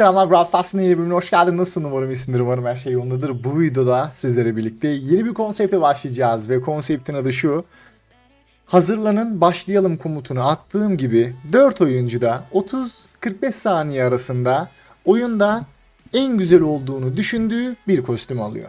Selamlar Brawl Stars'ın yeni bölümüne hoş geldin. Nasılsın umarım iyisindir. Umarım her şey yolundadır. Bu videoda sizlere birlikte yeni bir konsepte başlayacağız. Ve konseptin adı şu. Hazırlanın başlayalım komutunu attığım gibi 4 oyuncu da 30-45 saniye arasında oyunda en güzel olduğunu düşündüğü bir kostüm alıyor.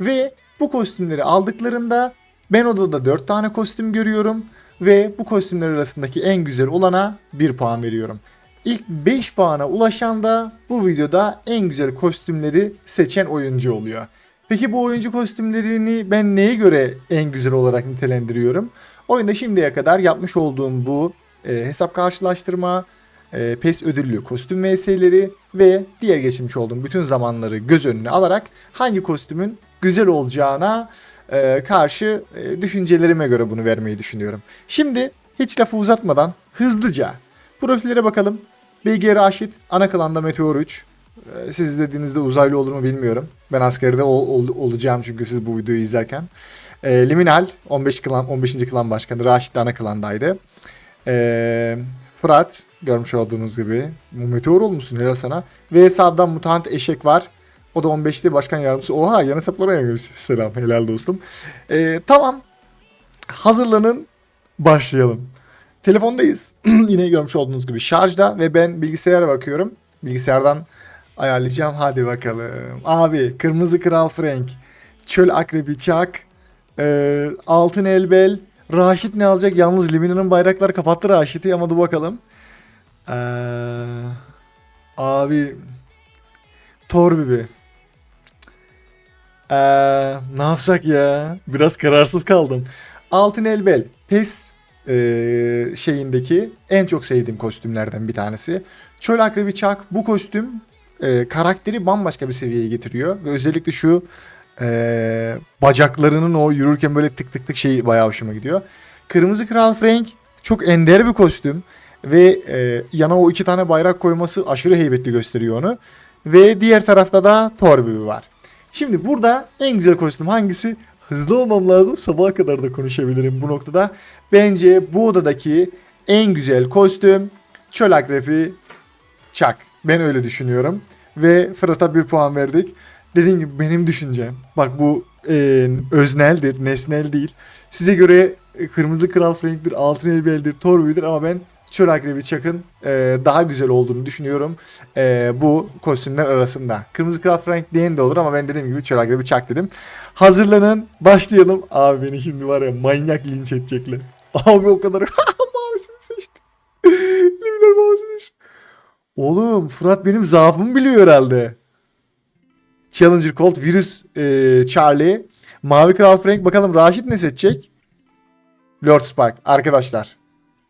Ve bu kostümleri aldıklarında ben odada 4 tane kostüm görüyorum ve bu kostümler arasındaki en güzel olana 1 puan veriyorum. İlk 5 puana ulaşan da bu videoda en güzel kostümleri seçen oyuncu oluyor. Peki bu oyuncu kostümlerini ben neye göre en güzel olarak nitelendiriyorum? Oyunda şimdiye kadar yapmış olduğum bu e, hesap karşılaştırma, e, PES ödüllü kostüm vs'leri ve diğer geçirmiş olduğum bütün zamanları göz önüne alarak hangi kostümün güzel olacağına e, karşı e, düşüncelerime göre bunu vermeyi düşünüyorum. Şimdi hiç lafı uzatmadan hızlıca profillere bakalım. BG Raşit, ana klanda Meteor 3. Ee, Siz izlediğinizde uzaylı olur mu bilmiyorum. Ben askerde ol- ol- olacağım çünkü siz bu videoyu izlerken. Ee, Liminal 15 klan 15. klan başkanı Raşit de ana klandaydı. Ee, Fırat görmüş olduğunuz gibi meteor olmuşsun helal sana. Ve Saddam mutant eşek var. O da 15'te başkan yardımcısı. Oha yan hesaplara yanmış. Selam helal dostum. Ee, tamam. Hazırlanın başlayalım. Telefondayız. Yine görmüş olduğunuz gibi şarjda ve ben bilgisayara bakıyorum. Bilgisayardan ayarlayacağım. Hadi bakalım. Abi Kırmızı Kral Frank. Çöl Akrebi Çak. e, Altın Elbel. Raşit ne alacak? Yalnız Limina'nın bayrakları kapattı Raşit'i ama dur bakalım. Ee, abi Thor Bibi. Ee, ne yapsak ya? Biraz kararsız kaldım. Altın Elbel. PES e, şeyindeki en çok sevdiğim kostümlerden bir tanesi. Çöl Akrebi Çak bu kostüm e, karakteri bambaşka bir seviyeye getiriyor. Ve özellikle şu e, bacaklarının o yürürken böyle tık tık tık şeyi bayağı hoşuma gidiyor. Kırmızı Kral Frank çok ender bir kostüm. Ve e, yana o iki tane bayrak koyması aşırı heybetli gösteriyor onu. Ve diğer tarafta da Torbibi var. Şimdi burada en güzel kostüm hangisi? Hızlı olmam lazım. Sabaha kadar da konuşabilirim bu noktada. Bence bu odadaki en güzel kostüm Çöl Akrepi Çak. Ben öyle düşünüyorum. Ve Fırat'a bir puan verdik. Dediğim gibi benim düşüncem. Bak bu e, özneldir, nesnel değil. Size göre e, Kırmızı Kral Frank'tir, Altın Elbel'dir, Torbu'dur ama ben Çöl Akrebi Çak'ın e, daha güzel olduğunu düşünüyorum e, bu kostümler arasında. Kırmızı Kral Frank diyen de olur ama ben dediğim gibi Çöl Akrebi Çak dedim. Hazırlanın, başlayalım. Abi beni şimdi var ya manyak linç edecekler. Abi o kadar mavisini seçti. Limler mavisini. Oğlum Fırat benim zaafımı biliyor herhalde. Challenger Colt, Virüs e, Charlie, Mavi Kral Frank. Bakalım Raşit ne seçecek? Lord Spike. Arkadaşlar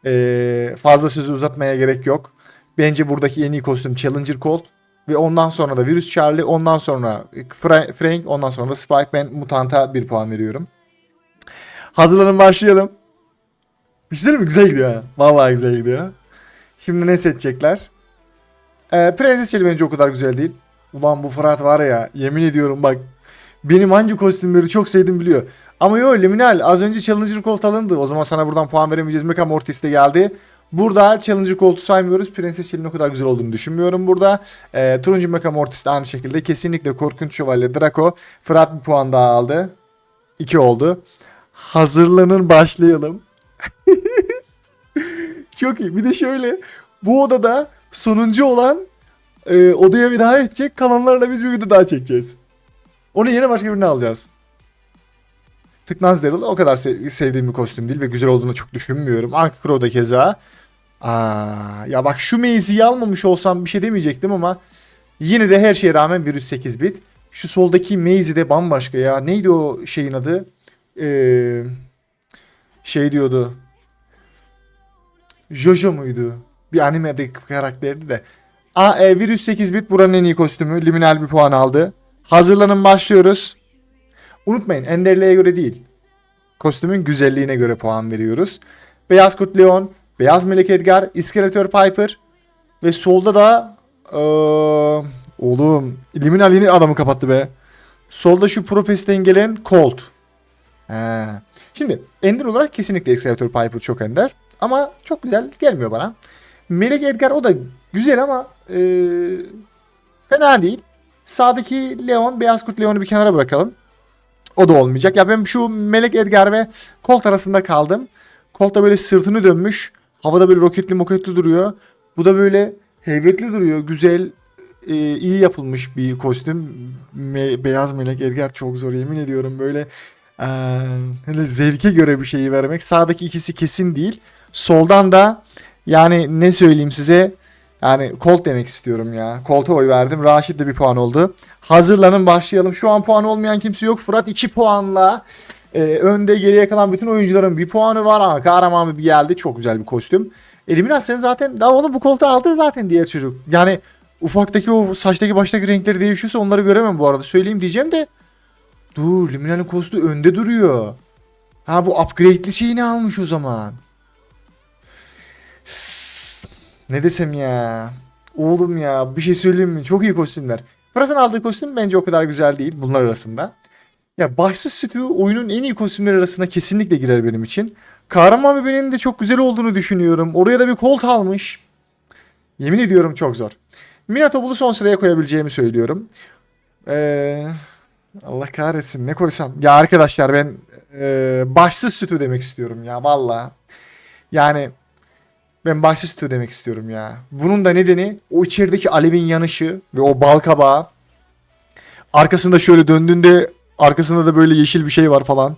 e, fazla sözü uzatmaya gerek yok. Bence buradaki en iyi kostüm Challenger Colt. Ve ondan sonra da Virüs Charlie, ondan sonra Fra- Frank, ondan sonra da Spike. Ben Mutant'a bir puan veriyorum. Hazırlanın başlayalım. Bir şey mi? Güzel gidiyor. Vallahi güzel gidiyor. Şimdi ne seçecekler? Ee, Prenses Şeli bence o kadar güzel değil. Ulan bu Fırat var ya yemin ediyorum bak. Benim hangi kostümleri çok sevdim biliyor. Ama yo Liminal az önce Challenger Colt alındı. O zaman sana buradan puan veremeyeceğiz. Mecha Mortis de geldi. Burada Challenger Colt'u saymıyoruz. Prenses Şeli'nin o kadar güzel olduğunu düşünmüyorum burada. Ee, turuncu Mecha Mortis de aynı şekilde. Kesinlikle Korkunç Şövalye Draco. Fırat bir puan daha aldı. 2 oldu. Hazırlanın başlayalım. Çok iyi. Bir de şöyle. Bu odada sonuncu olan e, odaya daha edecek. Kalanlarla biz bir video daha çekeceğiz. Onun yerine başka birini alacağız. Tıknaz Daryl o kadar se- sevdiğim bir kostüm değil ve güzel olduğunu çok düşünmüyorum. Anki Crow da keza. Aa, ya bak şu Maze'i almamış olsam bir şey demeyecektim ama yine de her şeye rağmen virüs 8 bit. Şu soldaki Maze de bambaşka ya. Neydi o şeyin adı? Ee, şey diyordu. Jojo muydu? Bir animedeki karakterdi de. A, e, virüs 8 bit buranın en iyi kostümü. Liminal bir puan aldı. Hazırlanın başlıyoruz. Unutmayın Enderle'ye göre değil. Kostümün güzelliğine göre puan veriyoruz. Beyaz Kurt Leon, Beyaz Melek Edgar, İskeletor Piper ve solda da eee, oğlum Liminal yine adamı kapattı be. Solda şu Propest'ten gelen Colt. He. Şimdi Ender olarak kesinlikle Excavator Piper çok ender. Ama çok güzel gelmiyor bana. Melek Edgar o da güzel ama eee, Fena değil. Sağdaki Leon, Beyaz Kurt Leon'u bir kenara bırakalım. O da olmayacak. Ya ben şu Melek Edgar ve Colt arasında kaldım. Colt da böyle sırtını dönmüş. Havada böyle roketli moketli duruyor. Bu da böyle heybetli duruyor. Güzel, e, iyi yapılmış bir kostüm. Me- Beyaz Melek Edgar çok zor yemin ediyorum. Böyle e, hele zevke göre bir şeyi vermek. Sağdaki ikisi kesin değil. Soldan da yani ne söyleyeyim size yani Colt demek istiyorum ya. Colt'a oy verdim. Raşit de bir puan oldu. Hazırlanın başlayalım. Şu an puan olmayan kimse yok. Fırat 2 puanla e, önde geriye kalan bütün oyuncuların bir puanı var ama kahraman bir geldi. Çok güzel bir kostüm. Eliminat sen zaten daha oğlum bu koltuğu aldı zaten diğer çocuk. Yani ufaktaki o saçtaki baştaki renkleri değişiyorsa onları göremem bu arada. Söyleyeyim diyeceğim de. Dur Liminal'in kostümü önde duruyor. Ha bu upgrade'li şeyini almış o zaman. Ne desem ya. Oğlum ya bir şey söyleyeyim mi? Çok iyi kostümler. Fırat'ın aldığı kostüm bence o kadar güzel değil bunlar arasında. Ya başsız sütü oyunun en iyi kostümleri arasında kesinlikle girer benim için. Kahraman bebeğinin de çok güzel olduğunu düşünüyorum. Oraya da bir kolt almış. Yemin ediyorum çok zor. Minatobul'u son sıraya koyabileceğimi söylüyorum. Ee, Allah kahretsin ne koysam. Ya arkadaşlar ben e, başsız sütü demek istiyorum ya valla. Yani ben sütü demek istiyorum ya. Bunun da nedeni o içerideki alevin yanışı ve o bal kabağı. Arkasında şöyle döndüğünde arkasında da böyle yeşil bir şey var falan.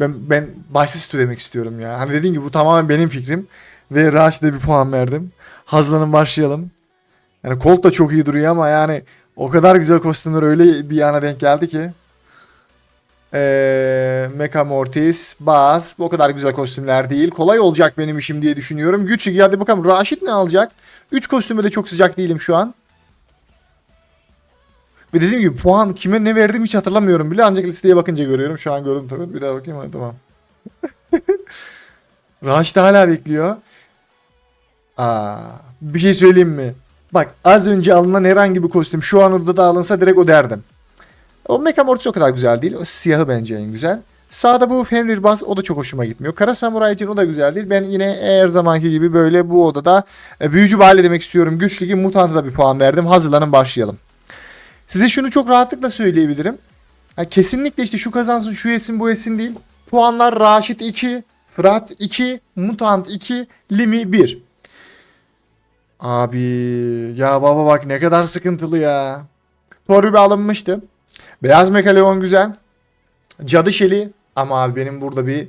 Ben ben sütü demek istiyorum ya. Hani dediğim gibi bu tamamen benim fikrim. Ve Raşit'e bir puan verdim. Hazlanın başlayalım. Yani Colt da çok iyi duruyor ama yani o kadar güzel kostümler öyle bir yana denk geldi ki. Ee, Mecha Mortis, Baz o kadar güzel kostümler değil. Kolay olacak benim işim diye düşünüyorum. Güç hadi bakalım Raşit ne alacak? 3 kostüme de çok sıcak değilim şu an. Ve dediğim gibi puan kime ne verdim hiç hatırlamıyorum bile. Ancak listeye bakınca görüyorum. Şu an gördüm tabii. Bir daha bakayım. Hadi, tamam. Raşit hala bekliyor. Aa, bir şey söyleyeyim mi? Bak az önce alınan herhangi bir kostüm şu an orada da alınsa direkt o derdim. O Mecha Mortis o kadar güzel değil. O siyahı bence en güzel. Sağda bu Fenrir Bass o da çok hoşuma gitmiyor. Kara Samuray için o da güzel değil. Ben yine her zamanki gibi böyle bu odada e, büyücü bale demek istiyorum. Güç Ligi Mutant'a da bir puan verdim. Hazırlanın başlayalım. Size şunu çok rahatlıkla söyleyebilirim. Ha, kesinlikle işte şu kazansın şu etsin bu etsin değil. Puanlar Raşit 2, Fırat 2, Mutant 2, Limi 1. Abi ya baba bak ne kadar sıkıntılı ya. Torbibe alınmıştı. Beyaz Mekaleon güzel. Cadı Şeli ama abi benim burada bir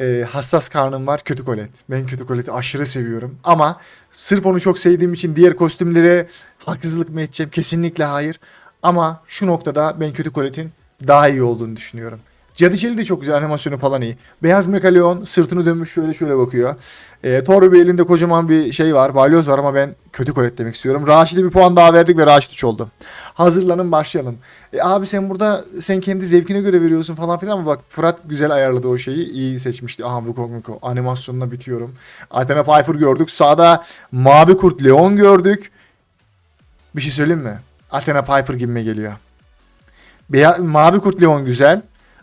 e, hassas karnım var. Kötü Kolet. Ben Kötü Kolet'i aşırı seviyorum. Ama sırf onu çok sevdiğim için diğer kostümlere haksızlık mı edeceğim? Kesinlikle hayır. Ama şu noktada ben Kötü Kolet'in daha iyi olduğunu düşünüyorum. Cadı Şeli de çok güzel animasyonu falan iyi. Beyaz Mekaleon sırtını dönmüş şöyle şöyle bakıyor. E, Torbe elinde kocaman bir şey var. Balyoz var ama ben kötü kolet demek istiyorum. Raşit'e bir puan daha verdik ve Raşit 3 oldu. Hazırlanın başlayalım. E, abi sen burada sen kendi zevkine göre veriyorsun falan filan ama bak Fırat güzel ayarladı o şeyi. iyi seçmişti. Aha Wukong Muko. Animasyonuna bitiyorum. Athena Piper gördük. Sağda Mavi Kurt Leon gördük. Bir şey söyleyeyim mi? Athena Piper gibime geliyor. Beya Mavi Kurt Leon güzel.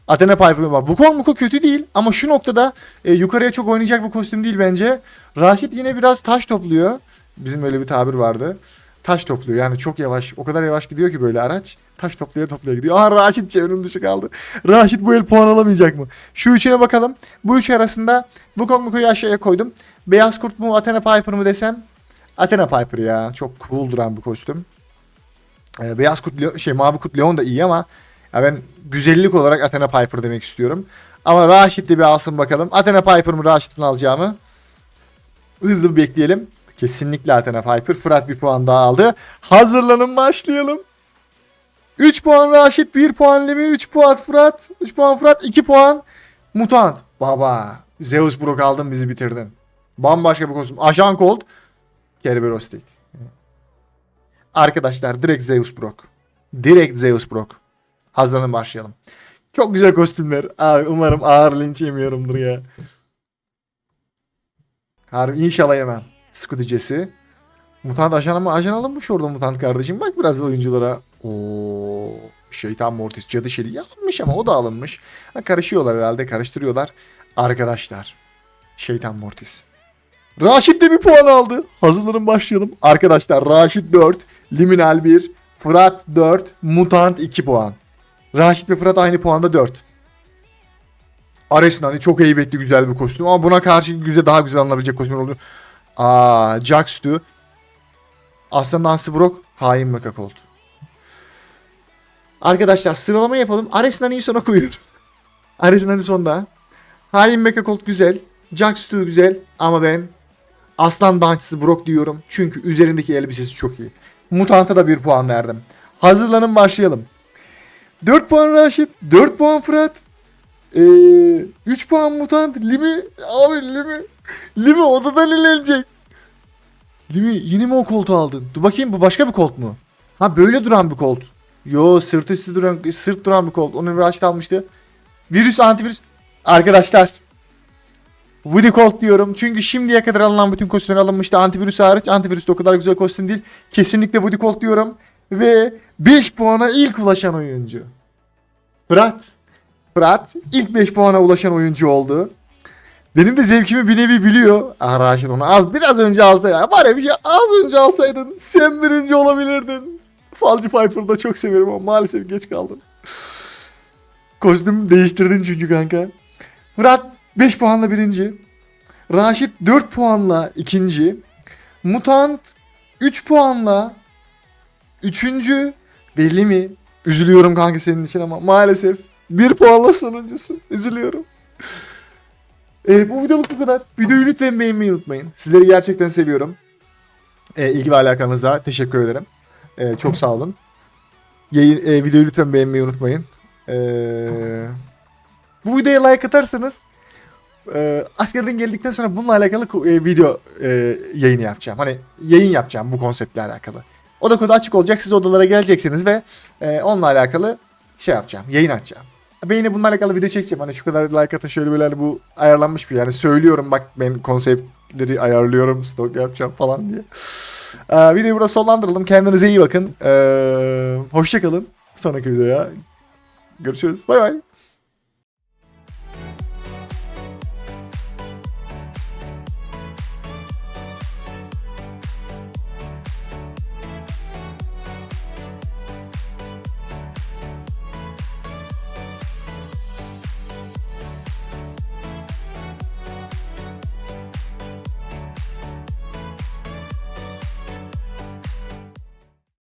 Athena Piper var. Wukong Muko kötü değil ama şu noktada e, yukarıya çok oynayacak bir kostüm değil bence. Raşit yine biraz taş topluyor. Bizim öyle bir tabir vardı. Taş topluyor yani çok yavaş. O kadar yavaş gidiyor ki böyle araç. Taş toplaya toplaya gidiyor. Aha Raşit çevrim dışı kaldı. Raşit bu el puan alamayacak mı? Şu üçüne bakalım. Bu üç arasında Wukong Muko'yu aşağıya koydum. Beyaz Kurt mu Athena Piper mı desem? Athena Piper ya. Çok cool duran bu kostüm. Ee, Beyaz Kurt şey Mavi Kurt Leon da iyi ama ya ben güzellik olarak Athena Piper demek istiyorum. Ama Raşit de bir alsın bakalım. Athena Piper mı Raşit alacağımı? Hızlı bir bekleyelim. Kesinlikle Athena Piper. Fırat bir puan daha aldı. Hazırlanın başlayalım. 3 puan Raşit, 1 puan Lemi, 3 puan Fırat, 3 puan Fırat, 2 puan Mutant. Baba, Zeus Brock aldın bizi bitirdin. Bambaşka bir kostüm. Ajan Colt, Kerberos. Arkadaşlar direkt Zeus Brock. Direkt Zeus Brock. Hazırlanın başlayalım. Çok güzel kostümler. Abi umarım ağır linç yemiyorumdur ya. Harbi inşallah yemem. Skudicesi. Mutant ajan ama ajan alınmış orada mutant kardeşim. Bak biraz oyunculara. Oo, şeytan mortis cadı şeli alınmış ama o da alınmış. Ha, karışıyorlar herhalde karıştırıyorlar. Arkadaşlar. Şeytan mortis. Raşit de bir puan aldı. Hazırlanın başlayalım. Arkadaşlar Raşit 4, Liminal 1, Fırat 4. Mutant 2 puan. Raşit ve Fırat aynı puanda 4. Ares Nani çok heybetli güzel bir kostüm ama buna karşı güzel daha güzel alınabilecek kostümler oluyor. Aa, Jax'tu. Aslan Dansı Brock hain Mecha Colt. Arkadaşlar sıralama yapalım. Ares Nani'yi sona koyuyorum. Ares Nani sonda. Hain Mecha Colt güzel. Jax'tu güzel ama ben Aslan Dansçısı Brock diyorum. Çünkü üzerindeki elbisesi çok iyi. Mutant'a da bir puan verdim. Hazırlanın başlayalım. 4 puan Raşit, 4 puan Fırat. Ee, 3 puan Mutant, Limi, abi Limi. Limi odadan elenecek. Limi yine mi o koltuğu aldın? Dur bakayım bu başka bir kolt mu? Ha böyle duran bir kolt. Yo sırt üstü duran, sırt duran bir kolt. Onu Raşit almıştı. Virüs antivirüs. Arkadaşlar Woody Colt diyorum. Çünkü şimdiye kadar alınan bütün kostümler alınmıştı. Antivirüs hariç. Antivirüs de o kadar güzel kostüm değil. Kesinlikle Woody Colt diyorum. Ve 5 puana ilk ulaşan oyuncu. Fırat. Fırat ilk 5 puana ulaşan oyuncu oldu. Benim de zevkimi bir nevi biliyor. Ah Raşit onu az biraz önce alsa ya. Var ya bir şey az önce alsaydın sen birinci olabilirdin. Falcı Piper'ı da çok severim ama maalesef geç kaldın. Kostüm değiştirdin çünkü kanka. Fırat 5 puanla birinci. Raşit 4 puanla ikinci. Mutant 3 puanla üçüncü. Belli mi? Üzülüyorum kanka senin için ama maalesef 1 puanla sonuncusu. Üzülüyorum. Ee, bu videoluk bu kadar. Videoyu lütfen beğenmeyi unutmayın. Sizleri gerçekten seviyorum. Ee, ilgi ve alakanıza teşekkür ederim. Ee, çok sağ olun. Yayın, e, videoyu lütfen beğenmeyi unutmayın. Ee, bu videoya like atarsanız e, askerden geldikten sonra bununla alakalı e, video e, yayını yapacağım. Hani yayın yapacağım bu konseptle alakalı. Oda kodu açık olacak. Siz odalara geleceksiniz ve e, onunla alakalı şey yapacağım. Yayın açacağım. Ben yine bununla alakalı video çekeceğim. Hani şu kadar like atın şöyle böyle hani bu ayarlanmış bir yani söylüyorum bak ben konseptleri ayarlıyorum stok yapacağım falan diye. Ee, videoyu burada sonlandıralım. Kendinize iyi bakın. Ee, hoşçakalın. Sonraki videoya görüşürüz. Bay bay.